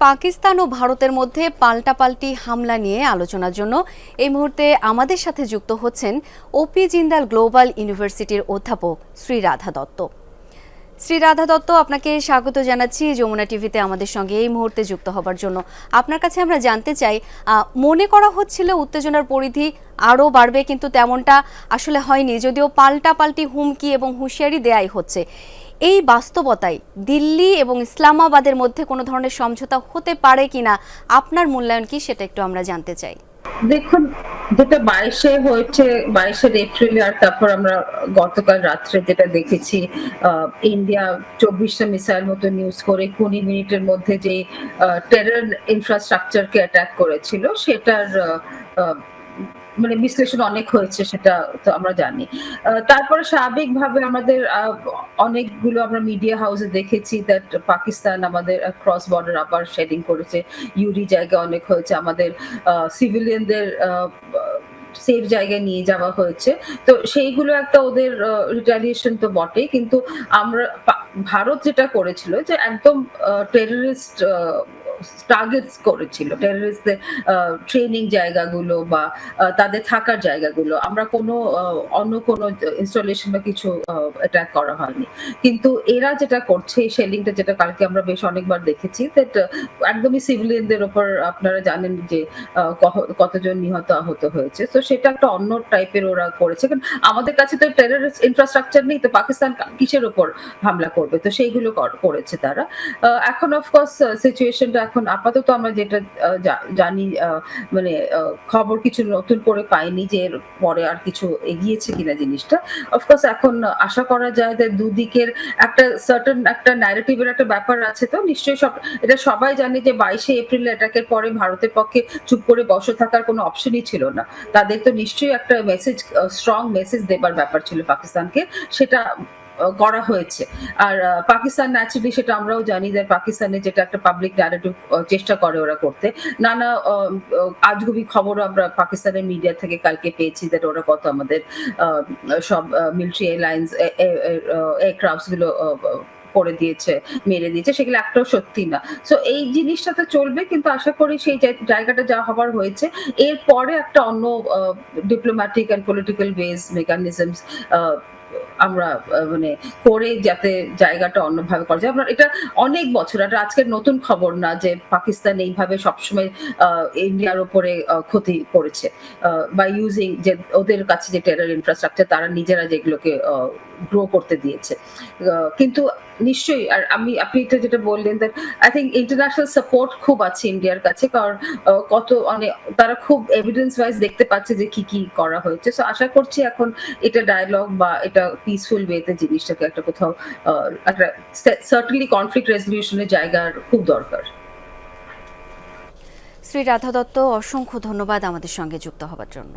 পাকিস্তান ও ভারতের মধ্যে পাল্টাপাল্টি হামলা নিয়ে আলোচনার জন্য এই মুহূর্তে আমাদের সাথে যুক্ত হচ্ছেন ওপি জিন্দাল গ্লোবাল ইউনিভার্সিটির অধ্যাপক শ্রী রাধা দত্ত। শ্রী রাধা দত্ত, আপনাকে স্বাগত জানাচ্ছি যমুনা টিভিতে আমাদের সঙ্গে এই মুহূর্তে যুক্ত হবার জন্য। আপনার কাছে আমরা জানতে চাই মনে করা হচ্ছিল উত্তেজনার পরিধি আরও বাড়বে, কিন্তু তেমনটা আসলে হয়নি, যদিও পাল্টাপাল্টি হুমকি এবং হুঁশিয়ারি দেয়াই হচ্ছে। এই বাস্তবতায় দিল্লি এবং ইসলামাবাদের মধ্যে কোনো ধরনের সমঝোতা হতে পারে কিনা, আপনার মূল্যায়ন কি সেটা একটু আমরা জানতে চাই। দেখুন যেটা বাইশে হয়েছে বাইশের এপ্রিল আর তারপর আমরা গতকাল রাত্রে যেটা দেখেছি ইন্ডিয়া চব্বিশটা মিসাইল মতো নিউজ করে কুড়ি মিনিটের মধ্যে যে টেরর ইনফ্রাস্ট্রাকচারকে অ্যাটাক করেছিল, সেটার মানে বিশ্লেষণ অনেক হয়েছে সেটা তো আমরা জানি। তারপরে স্বাভাবিকভাবে আমাদের অনেকগুলো আমরা মিডিয়া হাউসে দেখেছি দ্যাট পাকিস্তান আমাদের ক্রস বর্ডার আবার শেডিং করেছে। ইউরি জায়গা অনেক হয়েছে আমাদের সিভিলিয়ানদের সেফ জায়গায় নিয়ে যাওয়া হয়েছে। তো সেইগুলো একটা ওদের রিটালিয়েশন তো বটে কিন্তু আমরা ভারত যেটা করেছিল যে একদম টেররিস্ট টার্গেটস করেছিল টেররিস্টদের ট্রেনিং জায়গাগুলো বা তাদের থাকার জায়গাগুলো। আমরা কোনো অন্য কোনো ইনস্টলেশন বা কিছু অ্যাটাক করা হয়নি। কিন্তু এরা যেটা করছে শেলিংটা যেটা কালকে আমরা বেশ অনেকবার দেখেছি দ্যাট একদমই সিভিলিয়ানদের ওপর আপনারা জানেন যে কতজন নিহত আহত হয়েছে। তো সেটা একটা অন্য টাইপের ওরা করেছে। কারণ আমাদের কাছে তো টেররিস্ট ইনফ্রাস্ট্রাকচার নেই, তো পাকিস্তান কিসের ওপর হামলা করবে? তো সেইগুলো কর- করেছে তারা। এখন অফকোর্স সিচুয়েশনটা এখন আপাতত আমরা যেটা জানি মানে খবর কিছু নতুন করে পাইনি যে পরে আর কিছু এগিয়েছে কিনা জিনিসটা। অফকোর্স এখন আশা করা যায় যে দুদিকের একটা সার্টেন একটা ন্যারেটিভের একটা ব্যাপার আছে তো, নিশ্চয়ই সব, এটা সবাই জানে যে বাইশে এপ্রিল অ্যাটাকের পরে ভারতের পক্ষে চুপ করে বসে থাকার কোনো অপশনই ছিল না। তাদের তো নিশ্চয়ই একটা মেসেজ স্ট্রং মেসেজ দেবার ব্যাপার ছিল পাকিস্তানকে। সেটা করা হয়েছে। আর পাকিস্তান ন্যাচুরালি সেটা আমরাও জানি যে পাকিস্তানে যেটা একটা পাবলিক ন্যারেটিভ চেষ্টা করে ওরা করতে। নানা আজগুবি খবরও আমরা পাকিস্তানের মিডিয়া থেকে কালকে পেয়েছি যে ওরা কত আমাদের সব মিলিটারি এয়ারলাইন্স এয়ারক্রাফটসগুলো করে দিয়েছে, মেরে দিয়েছে, সেগুলো একটাও সত্যি না। সো এই জিনিসটা তো চলবে, কিন্তু আশা করি সেই জায়গাটা যা হবার হয়েছে, এরপরে একটা অন্য diplomatic and political ways mechanisms আমরা মানে করে যাতে জায়গাটা অন্যভাবে করা যায়। আমরা এটা অনেক বছর, এটা আজকের নতুন খবর না যে পাকিস্তান এইভাবে সবসময় ইন্ডিয়ার উপরে ক্ষতি করেছে। বা ইউজিং যে ওদের কাছে যে টেরার ইনফ্রাস্ট্রাকচার তারা নিজেরা যেগুলোকে গ্রো করতে দিয়েছে। কিন্তু নিশ্চয়ই, আর আমি, আপনি এটা যেটা বললেন আই থিঙ্ক ইন্টারন্যাশনাল সাপোর্ট খুব আছে ইন্ডিয়ার কাছে, কারণ কত মানে তারা খুব এভিডেন্স ওয়াইজ দেখতে পাচ্ছে যে কি কি করা হয়েছে। সো আশা করছি এখন এটা ডায়লগ বা এটা পিসফুল ওয়েতে জিনিসটাকে একটা কোথাও একটা সার্টেনলি কনফ্লিক্ট রেজলিউশনের জায়গার খুব দরকার। শ্রী রাধা দত্ত অসংখ্য ধন্যবাদ আমাদের সঙ্গে যুক্ত হবার জন্য।